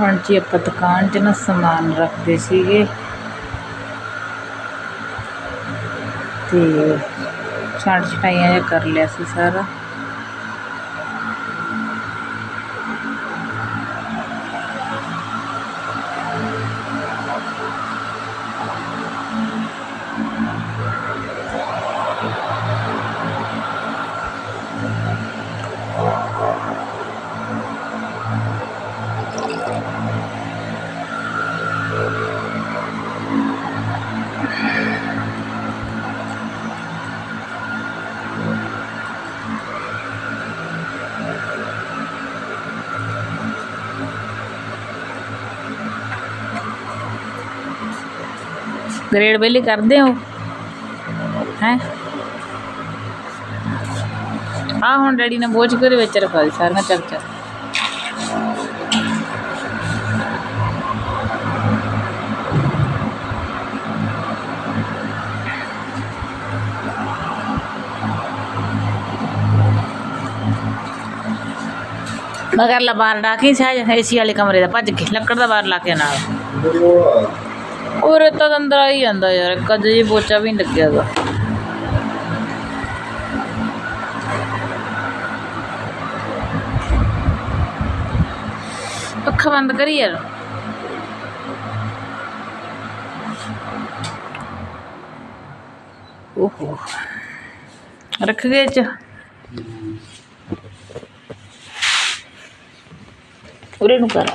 ਹੁਣ ਜੀ ਆਪਾਂ ਦੁਕਾਨ 'ਚ ਨਾ ਸਮਾਨ ਰੱਖਦੇ ਸੀਗੇ। ਅਤੇ ਛਾਂਟ ਛਟਾਈਆਂ ਜਿਹਾ ਕਰ ਲਿਆ ਸੀ ਸਾਰਾ। ਗ੍ਰੇਡ ਵੇਲੇ ਕਰਦੇ ਹੋ? ਹੈ? ਆ ਹੁਣ ਡੈਡੀ ਨੇ ਬੋਝ ਕੇ ਵਿੱਚ ਰਖਾ ਦੀ ਸਾਰੀਆਂ ਚੱਕ ਚੱਕ ਮਗਰ ਲਾ ਬਾਹਰ ਡਾਕੀ ਸਾਜ ਏਸੀ ਵਾਲੇ ਕਮਰੇ ਦਾ ਭੱਜ ਕੇ, ਲੱਕੜ ਦਾ ਬਾਹਰ ਲਾ ਕੇ ਨਾਲ। ਉਹ ਰੇਤਾ ਤਾਂ ਅੰਦਰ ਆ ਹੀ ਜਾਂਦਾ ਯਾਰ ਕਦੇ ਜੀ ਪੋਚਾ ਵੀ ਨਹੀਂ ਲੱਗਿਆ ਦਾ ਅੱਖਾਂ ਬੰਦ ਕਰੀ ਯਾਰ। ਓਹੋ। ਰੱਖ ਗਏ ਚ। ਉਰੇ ਨੂੰ ਕਰ।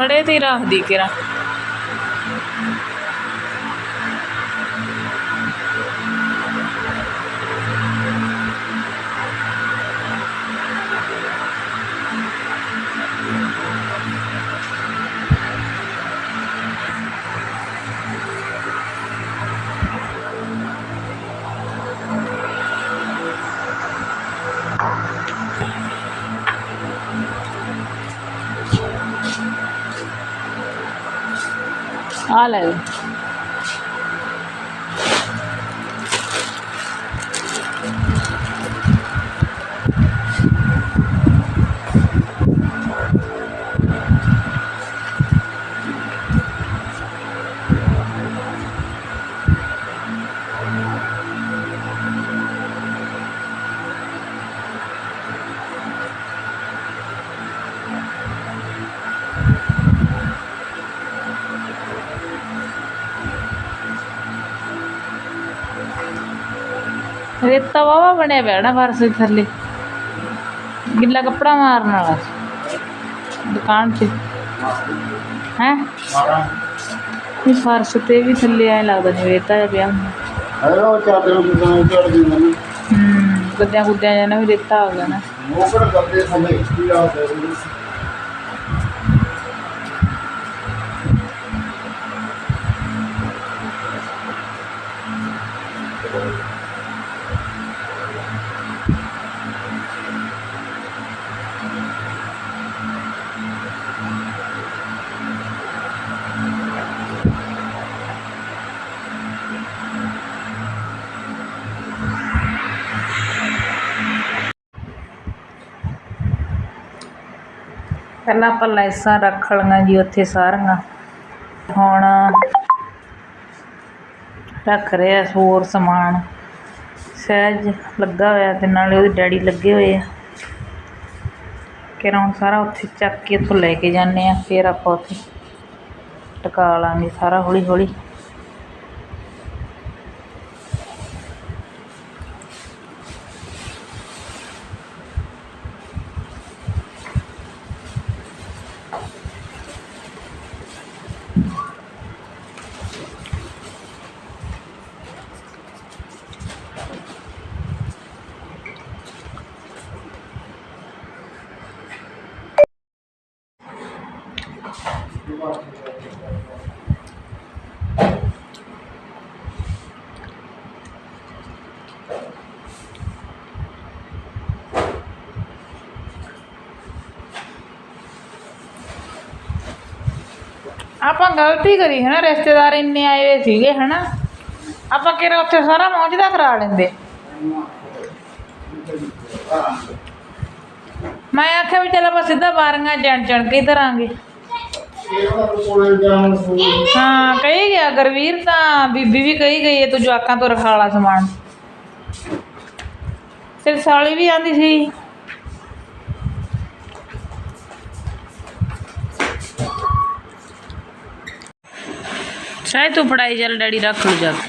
ਖੜੇ ਤੇ ਰੱਖਦੀ ਕਿਰਾ ਆ ਲੈ ਰੇਤਾ ਵਾਵਾ ਬਣਿਆ ਪਿਆ ਨਾ ਫਰਸ਼ ਥੱਲੇ। ਗਿੱਲਾ ਕੱਪੜਾ ਮਾਰਨ ਵਾਲਾ ਦੁਕਾਨ 'ਚ ਹੈ? ਇਹ ਫਰਸ਼ ਤੇ ਵੀ ਥੱਲੇ ਐ ਲੱਗਦਾ ਜਿਵੇਂ ਰੇਤਾ ਜਿਹਾ ਪਿਆ ਹੁੰਦਾ। ਹੈਲੋ ਚਾਦਰ ਨੂੰ ਕਿਦਾਂ ਚੜ ਦੀ ਮੈਨੂੰ ਹੂੰ ਗੁੱਦਿਆਂ ਗੁੱਦਿਆਂ ਜਾਂ ਨਾ ਵੀ ਰੇਤਾ ਆ ਗਿਆ ਨਾ। ਮੋਕੜ ਕਰਦੇ ਥੱਲੇ ਕੀ ਆ ਪਹਿਲਾਂ ਆਪਾਂ ਲੈਸਾਂ ਰੱਖ ਲਈਆਂ ਜੀ ਉੱਥੇ ਸਾਰੀਆਂ। ਹੁਣ ਰੱਖ ਰਿਹਾ ਹੋਰ ਸਮਾਨ। ਸਹਿਜ ਲੱਗਾ ਹੋਇਆ ਤੇ ਨਾਲੇ ਉਹਦੇ ਡੈਡੀ ਲੱਗੇ ਹੋਏ ਆ। ਕਿ ਹੁਣ ਸਾਰਾ ਉੱਥੇ ਚੱਕ ਕੇ ਉੱਥੋਂ ਲੈ ਕੇ ਜਾਂਦੇ ਹਾਂ, ਫਿਰ ਆਪਾਂ ਉੱਥੇ ਟਿਕਾ ਲਾਂਗੇ ਸਾਰਾ ਹੌਲੀ ਹੌਲੀ ਆਪਾਂ ਗਲਤੀ ਕਰੀ ਹੈ ਨਾ, ਰਿਸ਼ਤੇਦਾਰ ਇੰਨੇ ਆਏ ਹੋਏ ਸੀਗੇ ਹਨਾ ਆਪਾਂ ਕਿਹੜਾ ਉੱਥੇ ਸਾਰਾ ਮੌਜਦਾ ਕਰਾ ਲੈਂਦੇ। ਮੈਂ ਆਖਿਆ ਵੀ ਚੱਲ ਆਪਾਂ ਸਿੱਧਾ ਬਾਰੀਆਂ ਜਣ ਜਣ ਕੇ ਹੀ ਧਰਾਂਗੇ। ਹਾਂ, ਕਹੀ ਗਿਆ, ਗੁਰਵੀਰ ਤਾਂ ਬੀਬੀ ਵੀ ਕਹੀ ਗਈ ਹੈ, ਤੂੰ ਜਵਾਕਾਂ ਤੋਂ ਰਖਾਲਾ ਸਮਾਨ। ਤੇਰੀ ਸਾਲੀ ਵੀ ਆਂਦੀ ਸੀ। ਸ਼ਾਇਦ ਤੂੰ ਫੜਾਈ ਚੱਲ ਡੈਡੀ ਰੱਖ ਲੂ ਜਾ ਕੇ।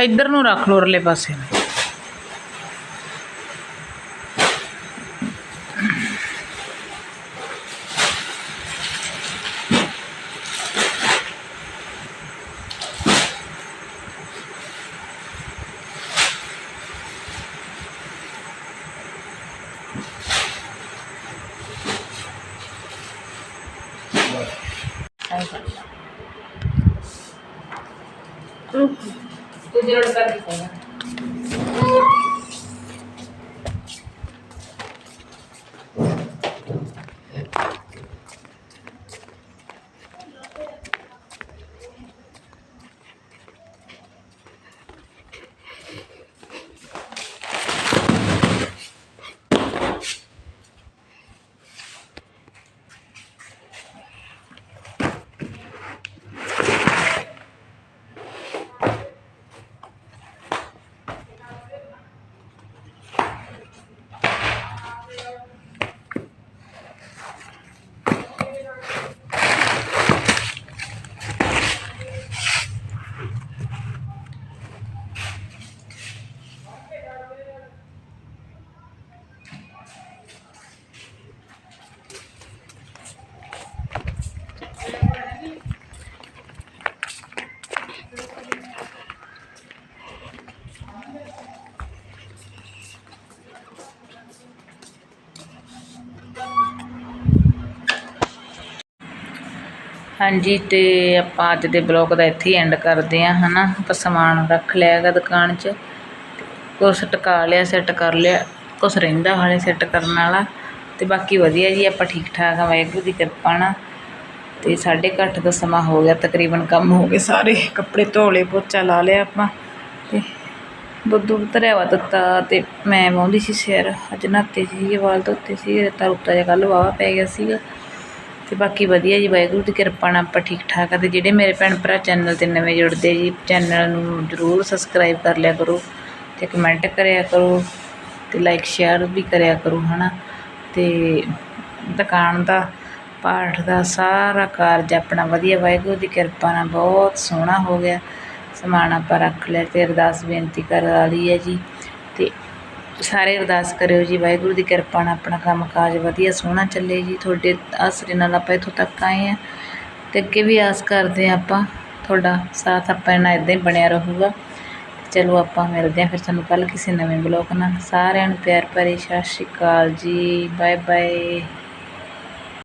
ਇੱਧਰ ਨੂੰ ਰੱਖ ਲੋ ਉਰਲੇ ਪਾਸੇ ਨੂੰ। ਐਂ ਕਰ ਲਾ। ਤੂੰ ਜੋੜ ਹਾਂਜੀ ਅਤੇ ਆਪਾਂ ਅੱਜ ਦੇ ਬਲੌਗ ਦਾ ਇੱਥੇ ਹੀ ਐਂਡ ਕਰਦੇ ਹਾਂ ਹੈ ਨਾ ਆਪਾਂ ਸਮਾਨ ਰੱਖ ਲਿਆ ਹੈਗਾ ਦੁਕਾਨ 'ਚ ਕੁਛ ਟਕਾ ਲਿਆ ਸੈੱਟ ਕਰ ਲਿਆ, ਕੁਛ ਰਹਿੰਦਾ ਹਾਲੇ ਸੈੱਟ ਕਰਨ ਵਾਲਾ ਅਤੇ ਬਾਕੀ ਵਧੀਆ ਜੀ, ਆਪਾਂ ਠੀਕ ਠਾਕ ਆ ਵਾਹਿਗੁਰੂ ਦੀ ਕਿਰਪਾ ਨਾਲ। ਅਤੇ ਸਾਢੇ ਕੁ ਅੱਠ ਦਾ ਸਮਾਂ ਹੋ ਗਿਆ, ਤਕਰੀਬਨ ਕੰਮ ਹੋ ਗਏ ਸਾਰੇ, ਕੱਪੜੇ ਧੋ ਲਏ ਪੋਚਾ ਲਾ ਲਿਆ ਆਪਾਂ ਅਤੇ ਦੁੱਧ ਦੁੱਧ ਧਰਿਆ ਵਾ ਦਿੱਤਾ, ਤੇ ਮੈਂ ਵਾਉਂਦੀ ਸੀ ਸਿਰ, ਅੱਜ ਨਹਾਤੇ ਸੀਗੇ ਵਾਲ ਧੋਤੇ ਸੀ ਰਤਾ ਰੁੱਤਾ ਜਿਹਾ ਕੱਲ੍ਹ ਵਾਹਵਾ ਪੈ ਗਿਆ ਸੀਗਾ। ਤੇ ਬਾਕੀ ਵਧੀਆ ਜੀ, ਵਾਹਿਗੁਰੂ ਦੀ ਕਿਰਪਾ ਨਾਲ ਆਪਾਂ ਠੀਕ ਠਾਕ ਆ ਤੇ ਜਿਹੜੇ ਮੇਰੇ ਭੈਣ ਭਰਾ ਚੈਨਲ ਤੇ ਨਵੇਂ ਜੁੜਦੇ ਜੀ, ਚੈਨਲ ਨੂੰ ਜਰੂਰ ਸਬਸਕ੍ਰਾਈਬ ਕਰ ਲਿਆ ਕਰੋ ਤੇ ਕਮੈਂਟ ਕਰਿਆ ਕਰੋ ਤੇ ਲਾਈਕ ਸ਼ੇਅਰ ਵੀ ਕਰਿਆ ਕਰੋ, ਹਨਾ? ਤੇ ਦੁਕਾਨ ਦਾ, ਪਾਠ ਦਾ ਸਾਰਾ ਕਾਰਜ ਆਪਣਾ ਵਧੀਆ, ਵਾਹਿਗੁਰੂ ਦੀ ਕਿਰਪਾ ਨਾਲ ਬਹੁਤ ਸੋਹਣਾ ਹੋ ਗਿਆ। ਸਮਾਨ ਆਪਾਂ ਰੱਖ ਲਿਆ ਤੇ ਅਰਦਾਸ ਬੇਨਤੀ ਕਰ ਵਾਲੀ ਹੈ ਜੀ। ਸਾਰੇ ਅਰਦਾਸ ਕਰਿਓ ਜੀ, ਵਾਹਿਗੁਰੂ ਦੀ ਕਿਰਪਾ ਨਾਲ ਆਪਣਾ ਕੰਮ ਕਾਜ ਵਧੀਆ, ਸੋਹਣਾ ਚੱਲੇ ਜੀ। ਤੁਹਾਡੇ ਆਸਰੇ ਨਾਲ ਆਪਾਂ ਇੱਥੋਂ ਤੱਕ ਆਏ ਆ ਤੇ ਅੱਗੇ ਵੀ ਆਸ ਕਰਦੇ ਆ ਆਪਾਂ, ਤੁਹਾਡਾ ਸਾਥ ਆਪਾਂ ਨਾਲ ਇਦਾਂ ਹੀ ਬਣਿਆ ਰਹੂਗਾ। ਚਲੋ ਆਪਾਂ ਮਿਲਦੇ ਆ ਫਿਰ ਤੁਹਾਨੂੰ ਕੱਲ ਕਿਸੇ ਨਵੇਂ ਬਲੌਗ ਨਾਲ। ਸਾਰਿਆਂ ਨੂੰ ਪਿਆਰ ਭਰੀ ਸਤਿ ਸ਼੍ਰੀ ਅਕਾਲ ਜੀ ਬਾਏ ਬਾਏ